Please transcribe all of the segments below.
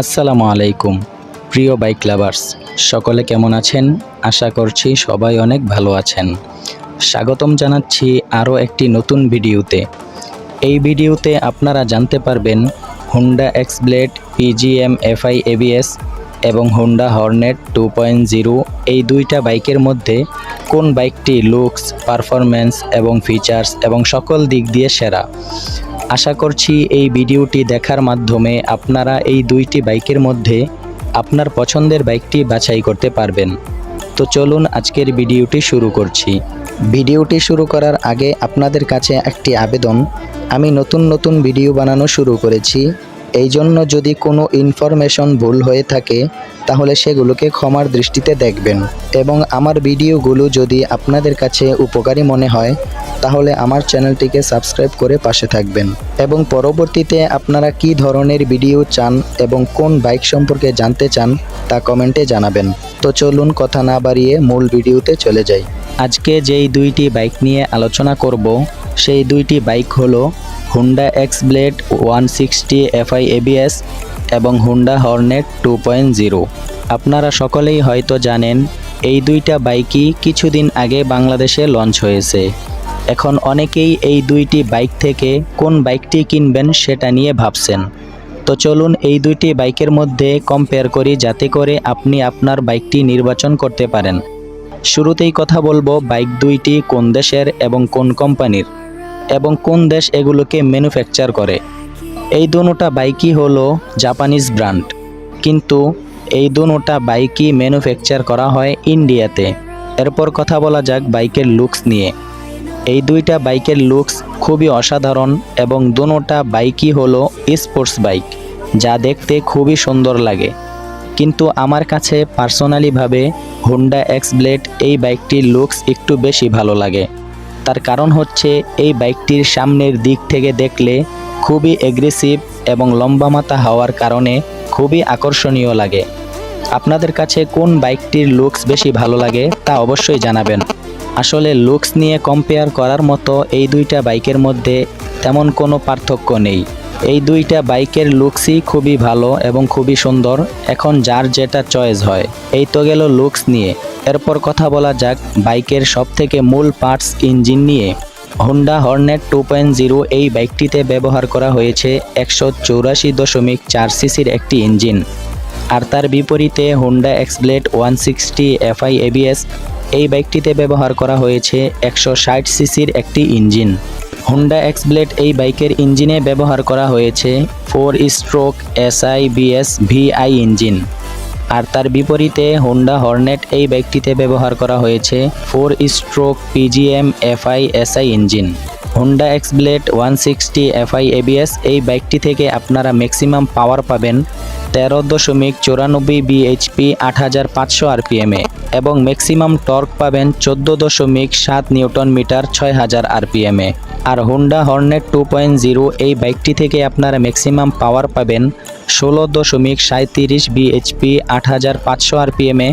আসসালামু আলাইকুম, প্রিয় বাইক লাভার্স। সকলে কেমন আছেন? আশা করছি সবাই অনেক ভালো আছেন। স্বাগতম জানাচ্ছি আরও একটি নতুন ভিডিওতে। এই ভিডিওতে আপনারা জানতে পারবেন Honda X Blade PGM FI ABS এবং Honda Hornet two point zero এই দুইটা বাইকের মধ্যে কোন বাইকটি লুকস পারফরম্যান্স এবং ফিচার্স এবং সকল দিক দিয়ে সেরা। আশা করছি এই ভিডিওটি দেখার মাধ্যমে আপনারা এই দুইটি বাইকের মধ্যে আপনার পছন্দের বাইকটি বাছাই করতে পারবেন। তো চলুন আজকের ভিডিওটি শুরু করছি। ভিডিওটি শুরু করার আগে আপনাদের কাছে একটি আবেদন। আমি নতুন নতুন ভিডিও বানানো শুরু করেছি। এই জন্য যদি কোনো ইনফরমেশন ভুল হয়ে থাকে, তাহলে সেগুলোকে ক্ষমার দৃষ্টিতে দেখবেন। এবং আমার ভিডিওগুলো যদি আপনাদের কাছে উপকারী মনে হয় তাহলে আমার চ্যানেলটিকে সাবস্ক্রাইব করে পাশে থাকবেন। এবং পরবর্তীতে আপনারা কি ধরনের ভিডিও চান এবং কোন বাইক সম্পর্কে জানতে চান, তা কমেন্টে জানাবেন। তো চলুন কথা না বাড়িয়ে মূল ভিডিওতে চলে যাই। আজকে যেই দুইটি বাইক নিয়ে আলোচনা করব, সেই দুইটি বাইক হলো Honda X Blade one sixty FI ABS এবং Honda Hornet two point zero. আপনারা সকলেই হয়তো জানেন, এই দুইটা বাইকই কিছুদিন আগে বাংলাদেশে লঞ্চ হয়েছে। এখন অনেকেই এই দুইটি বাইক থেকে কোন বাইকটি কিনবেন সেটা নিয়ে ভাবছেন। তো চলুন এই দুইটি বাইকের মধ্যে কম্পেয়ার করি যাতে করে আপনি আপনার বাইকটি নির্বাচন করতে পারেন। শুরুতেই কথা বলব বাইক দুইটি কোন দেশের এবং কোন কোম্পানির এবং কোন দেশ এগুলোকে ম্যানুফ্যাকচার করে। এই দুটা বাইকই হলো জাপানিজ ব্র্যান্ড কিন্তু এই দুটা বাইকই ম্যানুফ্যাকচার করা হয় ইন্ডিয়াতে এরপর কথা বলা যাক বাইকের লুকস নিয়ে। এই দুইটা বাইকের লুকস খুবই অসাধারণ এবং দুটা বাইকই হলো স্পোর্টস বাইক যা দেখতে খুবই সুন্দর লাগে। কিন্তু আমার কাছে পার্সোনালিভাবে হুন্ডা এক্স ব্লেড এই বাইকটির লুকস একটু বেশি ভালো লাগে। তার কারণ হচ্ছে এই বাইকটির সামনের দিক থেকে দেখলে খুবই এগ্রেসিভ এবং লম্বা মাথা হওয়ার কারণে খুবই আকর্ষণীয় লাগে। আপনাদের কাছে কোন বাইকটির লুকস বেশি ভালো লাগে তা অবশ্যই জানাবেন। আসলে লুকস নিয়ে কম্পেয়ার করার মতো এই দুইটা বাইকের মধ্যে তেমন কোনো পার্থক্য নেই। এই দুইটা বাইকের লুকসই খুবই ভালো এবং খুবই সুন্দর, এখন যার যেটা চয়েস হয়। এই তো গেল লুকস নিয়ে। এরপর কথা বলা যাক বাইকের সবথেকে মূল পার্টস ইঞ্জিন নিয়ে। Honda Hornet two point zero এই বাইকটিতে ব্যবহার করা হয়েছে একশো চৌরাশি দশমিক চার সিসির একটি ইঞ্জিন আর তার বিপরীতে Honda X Blade one sixty FI ABS এই বাইকটিতে ব্যবহার করা হয়েছে একশো ষাট সিসির একটি ইঞ্জিন। হোন্ডা এক্সব্লেড এই বাইকের ইঞ্জিনে ব্যবহার করা হয়েছে four stroke SI BS VI engine. আর তার বিপরীতে হোন্ডা হর্নেট এই বাইকটিতে ব্যবহার করা হয়েছে four stroke PGM FI SI engine. Honda X Blade one sixty FI ABS এই বাইকটি থেকে আপনারা ম্যাক্সিমাম পাওয়ার পাবেন তেরো দশমিক চৌরানব্বই বিএইচপি আট হাজার পাঁচশো আরপিএমে এবং ম্যাক্সিমাম টর্ক পাবেন চোদ্দ দশমিক সাত নিউটন মিটার ছয় হাজার আরপিএমে আর Honda Hornet two point zero এই বাইকটি থেকে আপনারা ম্যাক্সিমাম পাওয়ার পাবেন ষোলো দশমিক সাঁত্রিশ বিএইচপি আট হাজার পাঁচশো আরপিএমে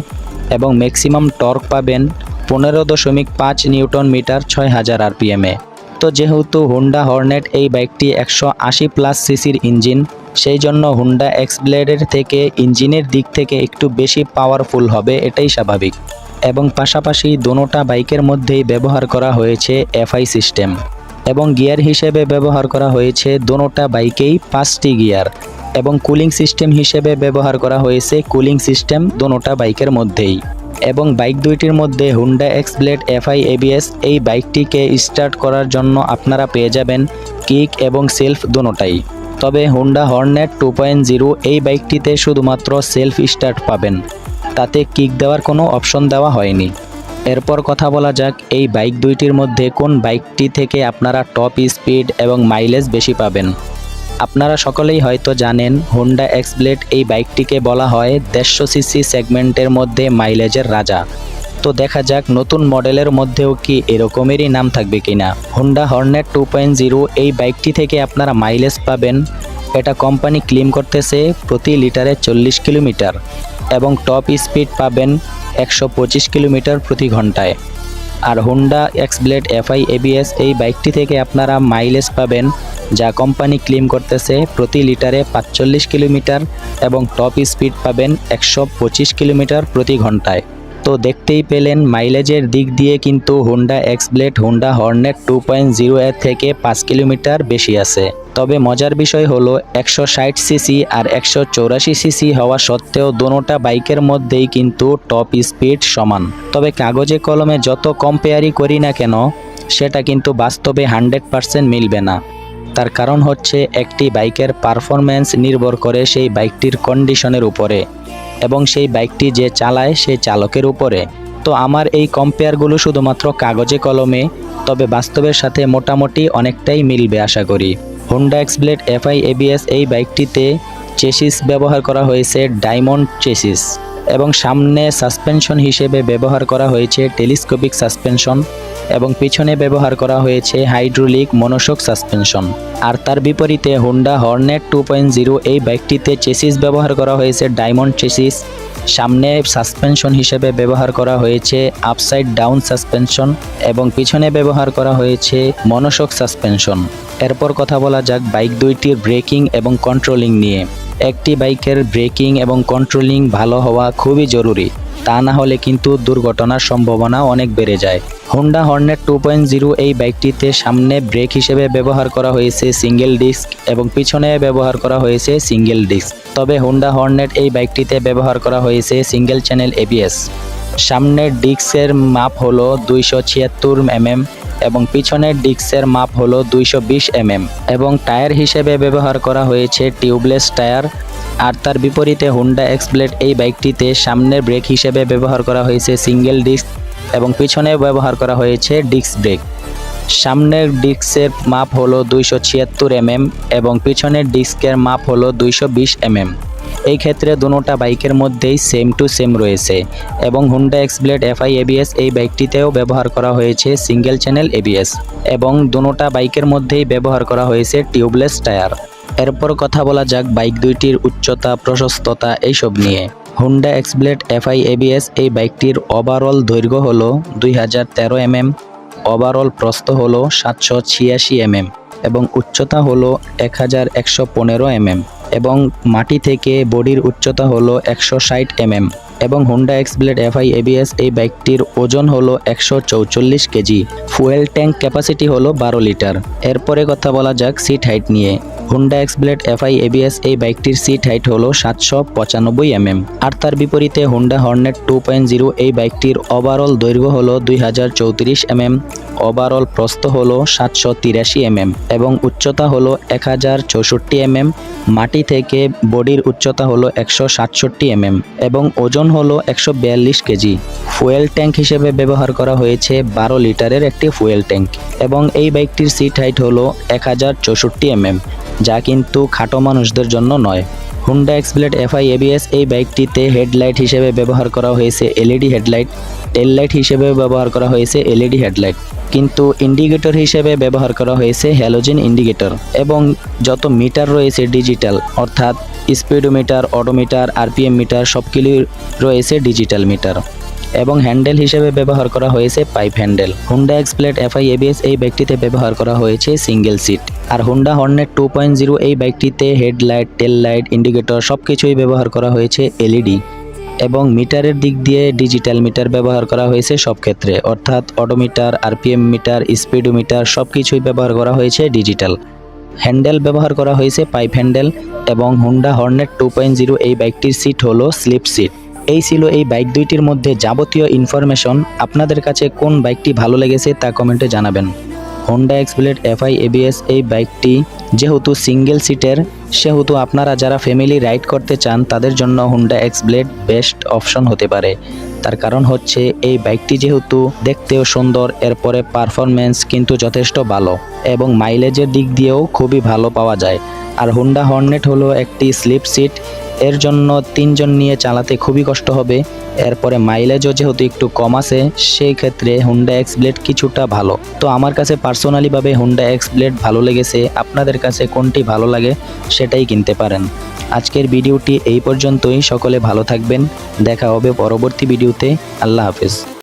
এবং ম্যাক্সিমাম টর্ক পাবেন পনেরো দশমিক পাঁচ নিউটন মিটার ছয় হাজার আরপিএমে তো যেহেতু হুন্ডা হর্নেট এই বাইকটি একশো আশি প্লাস সিসির ইঞ্জিন, সেই জন্য হুন্ডা এক্স ব্লেডের থেকে ইঞ্জিনের দিক থেকে একটু বেশি পাওয়ারফুল হবে, এটাই স্বাভাবিক। এবং পাশাপাশি দোনোটা বাইকের মধ্যেই ব্যবহার করা হয়েছে এফআই সিস্টেম এবং গিয়ার হিসেবে ব্যবহার করা হয়েছে দোনোটা বাইকেই পাঁচটি গিয়ার এবং কুলিং সিস্টেম হিসেবে ব্যবহার করা হয়েছে কুলিং সিস্টেম দোনোটা বাইকের মধ্যেই। এবং বাইক দুইটির মধ্যে Honda X Blade FI ABS এই বাইকটিকে স্টার্ট করার জন্য আপনারা পেয়ে যাবেন কিক এবং সেলফ দোনোটাই তবে Honda Hornet two point zero এই বাইকটিতে শুধুমাত্র সেলফ স্টার্ট পাবেন। তাতে কিক দেওয়ার কোনো অপশন দেওয়া হয়নি। এরপর কথা বলা যাক এই বাইক দুইটির মধ্যে কোন বাইকটি থেকে আপনারা টপ স্পিড এবং মাইলেজ বেশি পাবেন। আপনারা সকলেই হয়তো জানেন হোন্ডা এক্সব্লেড এই বাইকটিকে বলা হয় দেড়শো সিসি সেগমেন্টের মধ্যে মাইলেজের রাজা। তো দেখা যাক নতুন মডেলের মধ্যেও কি এরকমেরই নাম থাকবে কিনা। হোন্ডা হর্নেট টু এই বাইকটি থেকে আপনারা মাইলেজ পাবেন। এটা কোম্পানি ক্লেম করতেছে প্রতি লিটারে চল্লিশ কিলোমিটার এবং টপ স্পিড পাবেন একশো পঁচিশ কিলোমিটার প্রতি ঘন্টায়। আর Honda X Blade FI ABS এই বাইকটি থেকে আপনারা মাইলেজ পাবেন যা কোম্পানি ক্লেম করতেছে প্রতি লিটারে পাঁচচল্লিশ কিলোমিটার এবং টপ স্পিড পাবেন একশো পঁচিশ কিলোমিটার প্রতি ঘন্টায়। তো দেখতেই পেলেন মাইলেজের দিক দিয়ে কিন্তু Honda X Blade Honda Hornet two point zero এর থেকে পাঁচ কিলোমিটার বেশি আছে। তবে মজার বিষয় হলো একশো ষাট সিসি আর একশো চৌরাশি সিসি হওয়া সত্ত্বেও দোনোটা বাইকের মধ্যেই কিন্তু টপ স্পিড সমান। তবে কাগজে কলমে যত কম্পেয়ারই করি না কেন, সেটা কিন্তু বাস্তবে হান্ড্রেড পারসেন্ট মিলবে না। তার কারণ হচ্ছে একটি বাইকের পারফরম্যান্স নির্ভর করে সেই বাইকটির কন্ডিশনের উপরে এবং সেই বাইকটি যে চালায় সেই চালকের উপরে। তো আমার এই কম্পেয়ারগুলো শুধুমাত্র কাগজে কলমে, তবে বাস্তবের সাথে মোটামুটি অনেকটাই মিলবে আশা করি। হোন্ডা এক্সব্লেড এফআই এবিএস এই বাইকটিতে চেসিস ব্যবহার করা হয়েছে ডায়মন্ড চেসিস। এবং সামনে সাসপেনশন হিসেবে ব্যবহার করা হয়েছে টেলিস্কোপিক সাসপেনশন এবং পিছনে ব্যবহার করা হয়েছে হাইড্রোলিক মনোশক সাসপেনশন। আর তার বিপরীতে হোন্ডা হর্নেট টু এই বাইকটিতে চেসিস ব্যবহার করা হয়েছে ডায়মন্ড চেসিস। সামনে সাসপেনশন হিসেবে ব্যবহার করা হয়েছে আপসাইড ডাউন সাসপেনশন এবং পিছনে ব্যবহার করা হয়েছে মনোশক সাসপেনশন। এরপর কথা বলা যাক বাইক দুইটির ব্রেকিং এবং কন্ট্রোলিং নিয়ে। একটি বাইকের ব্রেকিং এবং কন্ট্রোলিং ভালো হওয়া খুবই জরুরি, তা না হলে কিন্তু দুর্ঘটনার সম্ভাবনা অনেক বেড়ে যায়। Honda Hornet two point zero এই বাইকটিতে সামনে ব্রেক হিসেবে ব্যবহার করা হয়েছে সিঙ্গেল ডিস্ক এবং পিছনে ব্যবহার করা হয়েছে সিঙ্গেল ডিস্ক তবে হোন্ডা হর্নেট এই বাইকটিতে ব্যবহার করা হয়েছে সিঙ্গেল চ্যানেল এবিএস সামনের ডিস্কের মাপ হলো দুইশো ছিয়াত্তর এমএম এবং পিছনের ডিস্কের মাপ হলো দুইশো বিশ এমএম এবং টায়ার হিসেবে ব্যবহার করা হয়েছে টিউবলেস টায়ার। আর তার বিপরীতে হুন্ডা এক্সব্লেড এই বাইকটিতে সামনের ব্রেক হিসেবে ব্যবহার করা হয়েছে সিঙ্গেল ডিস্ক এবং পিছনে ব্যবহার করা হয়েছে ডিস্ক ব্রেক। সামনের ডিস্কের মাপ হলো দুইশো ছিয়াত্তর এমএম এবং পিছনের ডিস্কের মাপ হলো দুইশো বিশ এমএম। এই ক্ষেত্রে দুটোটা বাইকের মধ্যেই সেম টু সেম রয়েছে এবং হুন্ডা এক্সব্লেড এফআই এবিএস এই বাইকটিতেও ব্যবহার করা হয়েছে সিঙ্গেল চ্যানেল এবিএস এবং দুটোটা বাইকের মধ্যেই ব্যবহার করা হয়েছে টিউবলেস টায়ার এরপর কথা বলা যাক বাইক দুইটির উচ্চতা, প্রশস্ততা এইসব নিয়ে। হুন্ডা এক্সব্লেড এফআই এবিএস এই বাইকটির ওভারঅল দৈর্ঘ্য হলো দুই হাজার তেরো এমএম ওভারঅল প্রস্থ হলো সাতশো ছিয়াশি এমএম এবং উচ্চতা হলো এক হাজার একশো পনেরো এমএম। এবং মাটি থেকে বডির উচ্চতা হলো একশো ষাট এমএম এবং হোন্ডা এক্সব্লেড এফআই এবিএস এই বাইকটির ওজন হলো একশো চৌচল্লিশ কেজি। ফুয়েল ট্যাঙ্ক ক্যাপাসিটি হলো বারো লিটার। এরপরে কথা বলা যাক সিট হাইট নিয়ে। Honda X Blade FI ABS এই বাইকটির সিট হাইট হলো সাতশো পঁচানব্বই এমএম আর তার বিপরীতে Honda Hornet two point zero এই বাইকটির ওভারঅল দৈর্ঘ্য হলো দুই হাজার চৌত্রিশ এমএম ওভারঅল প্রস্থ হলো সাতশো তিরাশি এমএম এবং উচ্চতা হলো এক হাজার চৌষট্টি এমএম মাটি থেকে বডির উচ্চতা হলো একশো সাতষট্টি এমএম এবং ওজন হলো একশো বিয়াল্লিশ কেজি। ফুয়েল ট্যাঙ্ক হিসেবে ব্যবহার করা হয়েছে বারো লিটারের একটি ফুয়েল ট্যাঙ্ক এবং এই বাইকটির সিট হাইট হলো এক হাজার চৌষট্টি এমএম যা কিন্তু খাটো মানুষদের জন্য নয়। হুন্ডা এক্সপ্লেড এফআই এবিএস এই বাইকটিতে হেডলাইট হিসেবে ব্যবহার করা হয়েছে এলইডি হেডলাইট টেল লাইট হিসেবে ব্যবহার করা হয়েছে এলইডি হেডলাইট। কিন্তু ইন্ডিকেটর হিসেবে ব্যবহার করা হয়েছে হ্যালোজেন ইন্ডিকেটর এবং যত মিটার রয়েছে ডিজিটাল অর্থাৎ স্পিডোমিটার অডোমিটার আরপিএম মিটার সবগুলি রয়েছে ডিজিটাল মিটার এবং হ্যান্ডেল হিসেবে ব্যবহার করা হয়েছে pipe handle. Honda X Blade FI ABS এই বাইকটিতে ব্যবহার করা হয়েছে সিঙ্গেল সিট আর Honda Hornet two point zero এই বাইকটিতে হেডলাইট টেল লাইট ইন্ডিকেটর সব কিছুই ব্যবহার করা হয়েছে এলইডি এবং মিটারের দিক দিয়ে ডিজিটাল মিটার ব্যবহার করা হয়েছে সব ক্ষেত্রে অর্থাৎ অডোমিটার আরপিএম মিটার স্পিডোমিটার সব কিছুই ব্যবহার করা হয়েছে ডিজিটাল হ্যান্ডেল ব্যবহার করা হয়েছে পাইপ হ্যান্ডেল এবং Honda Hornet two point zero এই বাইকটির সিট হলো স্লিপ সিট এই ছিল এই বাইক দুইটির মধ্যে যাবতীয় ইনফরমেশন আপনাদের কাছে কোন বাইকটি ভালো লেগেছে তা কমেন্টে জানাবেন। হোন্ডা এক্সপ্লেড এফআই এবিএস এই বাইকটি যেহেতু সিঙ্গেল সিটের সেহেতু আপনারা যারা ফ্যামিলি রাইড করতে চান, তাদের জন্য হুন্ডা এক্সব্লেড বেস্ট অপশন হতে পারে। তার কারণ হচ্ছে এই বাইকটি যেহেতু দেখতেও সুন্দর, এরপরে পারফরমেন্স কিন্তু যথেষ্ট ভালো এবং মাইলেজের দিক দিয়েও খুবই ভালো পাওয়া যায়। আর হুন্ডা হর্নেট হলো একটি স্লিপ সিট এর জন্য তিনজন নিয়ে চালাতে খুবই কষ্ট হবে। এরপরে মাইলেজও যেহেতু একটু কম আছে, সেই ক্ষেত্রে হুন্ডা এক্স ব্লেড কিছুটা ভালো। তো আমার কাছে পার্সোনালিভাবে হুন্ডা এক্স ব্লেড ভালো লেগেছে। আপনাদের কাছে কোনটি ভালো লাগে সেটাই কিনতে পারেন। আজকের ভিডিওটি এই পর্যন্তই। সকলে ভালো থাকবেন। দেখা হবে পরবর্তী ভিডিওতে। আল্লাহ হাফেজ।